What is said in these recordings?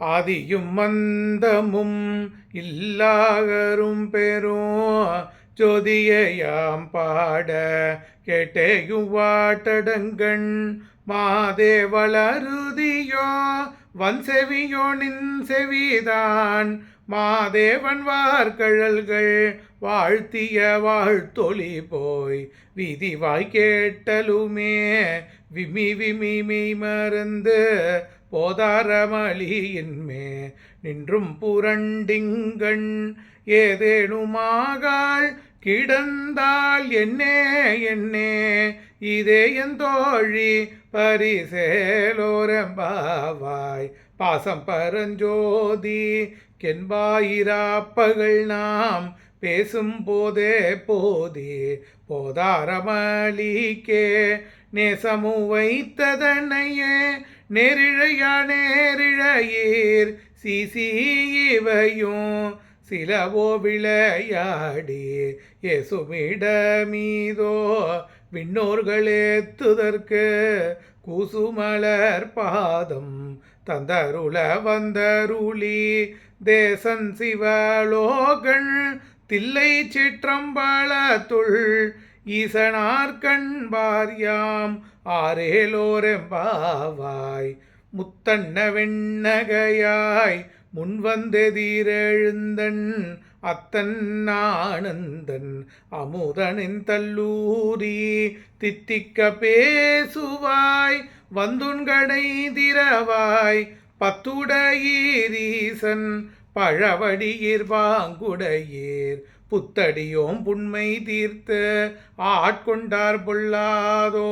ஆதியும் மந்தமும் இல்லாகரும் பெரும் ஜோதியாம் பாட கேட்டேயும் வாட்டடங்கண் மாதே வளருதியோ. வன் செவியோ நின் செவிதான் மாதேவன் வார்கழல்கள். வாழ்த்திய வாழ்த்தொளி போய் விதிவாய் கேட்டலுமே. விமி விமி மெய் மறந்து போதாரமளியின்மே நின்றும் புரண்டிங்கண் ஏதேனுமாகாள் கிடந்தால் என்னே என்னே இதே என் தோழி பரிசேலோரம்பாவாய். பாசம் பரஞ்சோதி கென்பாயிராப்பகள் நாம் பேசும் போதே போதே. போதாரமளிக்கே நேசமு வைத்ததனையே நேரிழையா நேரிழையீர் சிசி இவையும் சிலவோ விளையாடி எசுமிடமீதோ விண்ணோர்களேத்துதற்கு கூசுமலர் பாதம் தந்தருள வந்தருளி. தேசன் சிவலோகன் தில்லை சிற்றம்பலத்துள் ஈசனார் கண்பார்யாம் ஆரேலோரெம்பாவாய் முத்தன்ன வெண்ணகையாய் முன்வந்தெதிரெழுந்தன் அத்தன் ஆனந்தன் அமுதனின் தல்லூரி. தித்திக்க பேசுவாய் வந்துண்கடை திரவாய் பத்துடையீரீசன் பழவடியீர் வாங்குடையீர். புத்தடியோம் புண்மை தீர்த்து ஆட்கொண்டார் பொல்லாதோ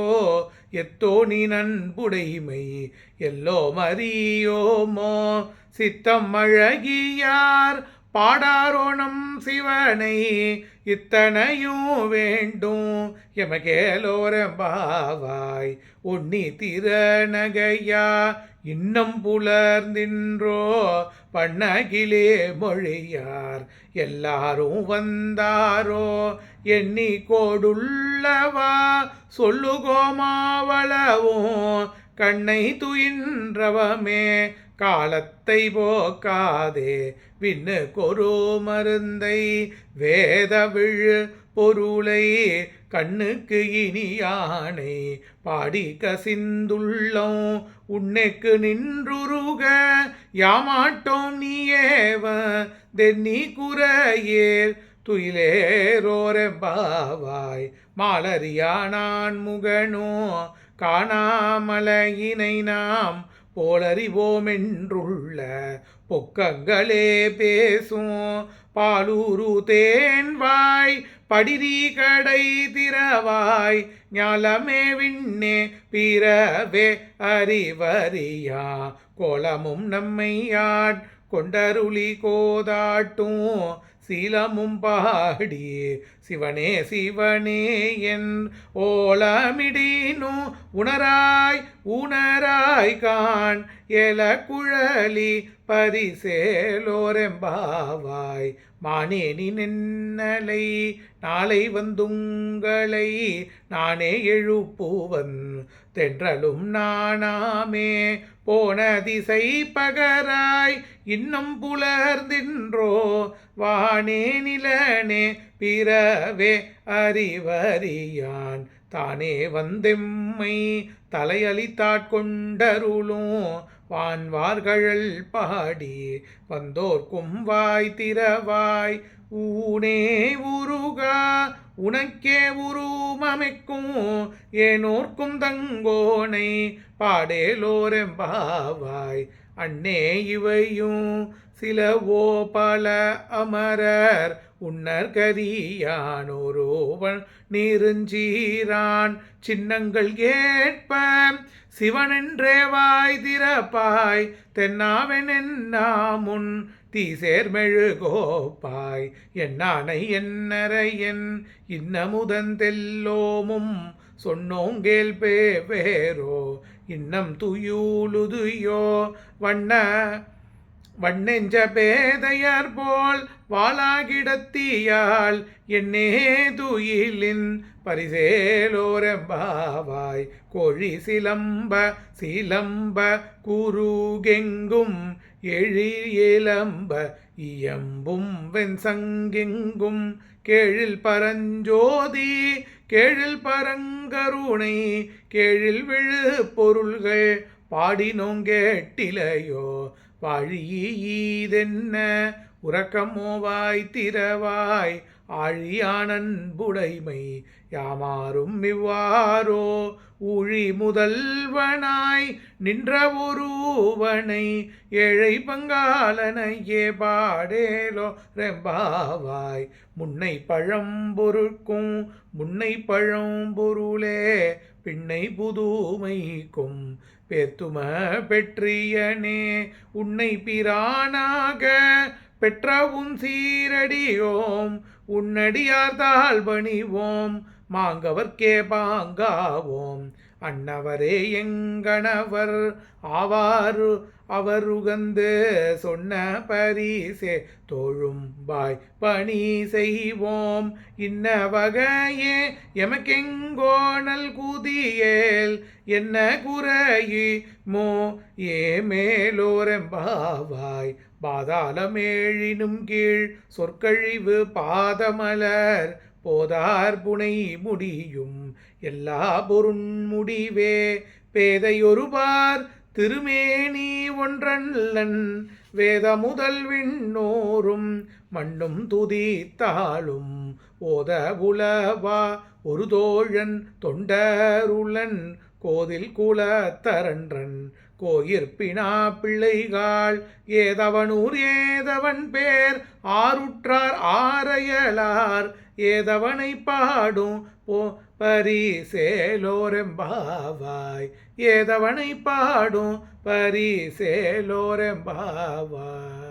எத்தோ நீ நண்புடைமை எல்லோ மறியோமோ சித்தம் அழகியார் பாடாரோணம் சிவனை இத்தனையும் வேண்டும். எமகேலோரம்பாவாய் உன்னி திறநகையா இன்னம் புலர்ந்தின்றோ பண்ணகிலே மொழியார் எல்லாரும் வந்தாரோ எண்ணி கோடுள்ளவா சொல்லுகோமாவளவும் கண்ணை துயின்றவமே காலத்தை போக்காதே விண்ணு கொரு மருந்தை வேத விழு பொருளை கண்ணுக்கு இனியானை பாடி கசிந்துள்ளோம் உன்னைக்கு நின்றுருக யாமாட்டோம் நீயேவ தென்னி குறையேர் துயிலேரோரெம்பாவாய் மாலரியா நான் முகனோ காணாமலையினை நாம் போலறிவோமென்றுள்ள பொக்கங்களே பேசும். பாலூரு தேன்வாய் படிரி கடை திறவாய் ஞாலமே விண்ணே பிறவே அறிவறியா. கோலமும் நம்மையாட் கொண்டருளி கோதாட்டும். சீலமும் பாடி சிவனே சிவனே என் ஓலமிடினு உணராய் உணராய் கான் எல குழலி பரிசேலோரெம்பாவாய் மானேனி நின்னலை நாளை வந்துங்களை நானே எழுப்புவன் தென்றலும் நானாமே போன திசை பகராய் இன்னும் புலர்ந்தின்றோ தானே நிலனே பிறவே அறிவறியான். தானே வந்தெம்மை தலையளித்தாட்கொண்டருளும் வான்வார்கள் பாடி வந்தோர்க்கும் வாய் திறவாய். ஊனே உருகா உனக்கே உருமமைக்கும் ஏனோர்க்கும் தங்கோனை பாடேலோரெம்பாவாய் அண்ணே இவையும் சிலவோ பல அமரர் உன்னர் கரியானோரோவன் நெருஞ்சீரான். சின்னங்கள் கேட்ப சிவனென்றே வாய் திறப்பாய். தென்னாவென் என்னாமுன் தீசேர்மெழுகோப்பாய் என்னானை என்னரையன் இன்னமுதந்தெல்லோமும் சொன்னோங்கேல் பே வேரோ இன்னம் துயூலுதுயோ வண்ண வண்ணெஞ்ச பேதையர் போல் வாளாகிடத்தியால் என்னே துயிலின் பரிசேலோரம்பாவாய். கோழி சிலம்ப சிலம்ப குருகெங்கும் எழிலம்ப இயம்பும் வெண்சங்கெங்கும் கேழில் பரஞ்சோதி கேழில் பரங்கருணை கேழில் விழு பொருள்கள் பாடினோங்கேட்டிலையோ கேட்டிலையோ வாழியீதென்ன உறக்கமோவாய் திறவாய் ஆழியானன்புடைமை யாமாறும் இவ்வாறோ ஊழி முதல்வனாய் நின்ற ஒருவனை ஏழை பங்காளனையே பாடேலோ ரெம்பாவாய். முன்னை பழம்பொருட்கும் முன்னை பழம்பொருளே பின்னை புதுமைக்கும். பேத்தும பெற்றியனே உன்னை பிரானாக பெற்றாவும் சீரடியோம் உன்னடியார்தால் பணிவோம் மாங்கவர்க்கே பாங்காவோம். அன்னவரே எங்கணவர் ஆவாரு அவர் உகந்து சொன்ன பரிசே தோழும் பாய் பணி செய்வோம். இன்ன வகையே எமக்கெங்கோணல் குதியேல் என்ன குறையுமோ ஏ மேலோரெம்பாவாய் பாதாளமேழினும் கீழ் சொற்கழிவு பாதமலர் போதார் புனை முடியும் எல்லா பொருண்முடிவே பேதையொருபார் திருமேனி ஒன்றல்லன் வேத முதல் விண்ணோரும் மண்ணும் துதித்தாளும் ஓத உலவா ஒரு தோழன் தொண்டருளன் கோதில் குலத்தரன்றன் கோயிற்பினா பிள்ளைகாள் ஏதவனூர் ஏதவன் பேர் ஆருற்றார் ஆரையலார் ஏதவனை பாடும் போ பரிசேலோரெம்பாவாய் ஏதவனை பாடும் பரிசேலோரெம்பாவாய்.